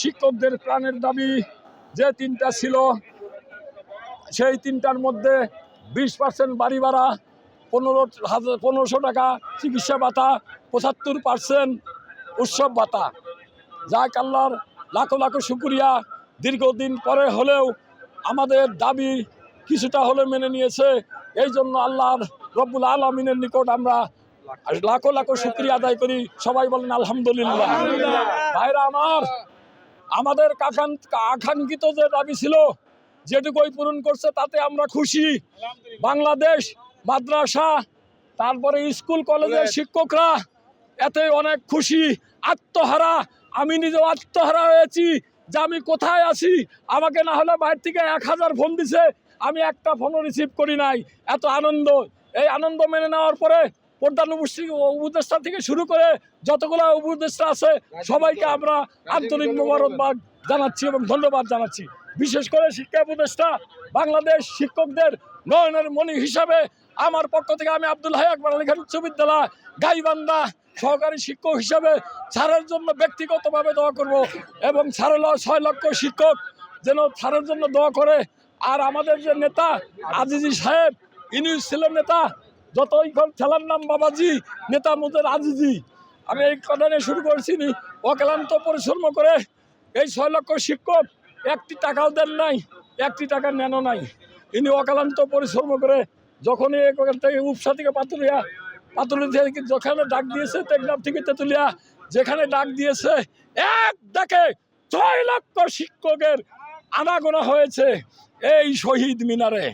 শিক্ষকদের প্রাণের দাবি, যে তিনটা ছিল, সেই তিনটার মধ্যে বিশ পার্সেন্ট বাড়ি ভাড়া, পনেরো হাজার, পনেরোশো টাকা চিকিৎসা ভাতা, পঁচাত্তর পার্সেন্ট উৎসব ভাতা। যাক আল্লাহর লাখো লাখো শুক্রিয়া, দীর্ঘদিন পরে হলেও আমাদের দাবি কিছুটা হলে মেনে নিয়েছে। এই জন্য আল্লাহর রব্বুল আলমিনের নিকট আমরা লাখো লাখো শুক্রিয়া আদায় করি। সবাই বলেন আলহামদুলিল্লাহ। ভাইরা আমার আমাদের আকাঙ্ক্ষিত যে দাবি ছিল যেটুকুই পূরণ করছে তাতে আমরা খুশি। বাংলাদেশ মাদ্রাসা তারপরে স্কুল কলেজের শিক্ষকরা এতে অনেক খুশি আত্মহারা। আমি নিজেও আত্মহারা হয়েছি যে আমি কোথায় আছি? আমাকে না হলে বাইরে থেকে এক হাজার ফোন দিছে। আমি একটা ফোনও রিসিভ করি নাই। এত আনন্দ। এই আনন্দ মেনে নেওয়ার পরে প্রধান উপদেষ্টা থেকে শুরু করে যতগুলো উপদেষ্টা আছে, সবাইকে আমরা আন্তরিক মোবারকবাদ জানাচ্ছি এবং ধন্যবাদ জানাচ্ছি। বিশেষ করে শিক্ষা উপদেষ্টা, বাংলাদেশ শিক্ষকদের নয়নের মণি হিসাবে আমার পক্ষ থেকে আমি আব্দুল হাই আকবর উচ্চ বিদ্যালয় গাইবান্ধা সহকারী শিক্ষক হিসাবে ছাড়ের জন্য ব্যক্তিগতভাবে দোয়া করব এবং ছাড় ছয় লক্ষ শিক্ষক যেন ছাড়ের জন্য দোয়া করে। আর আমাদের যে নেতা আজিজি সাহেব ইনি ছিলেন নেতা যতই খেলার নাম বাবাজি, নেতা মুদের আজিজি, আমি এই কথা নিয়ে শুরু করেছি নি অক্লান্ত পরিশ্রম করে এই ছয় লক্ষ শিক্ষক একটি টাকাও দেন নাই, একটি টাকা নেনও নাই। ইনি অক্লান্ত পরিশ্রম করে যখনই এখান থেকে উপসা থেকে পাতুলিয়া পাতুলি থেকে যেখানে ডাক দিয়েছে টেকনাফ থেকে তেতুলিয়া যেখানে ডাক দিয়েছে, এক দেখে ছয় লক্ষ শিক্ষকের আনাগোনা হয়েছে এই শহীদ মিনারে।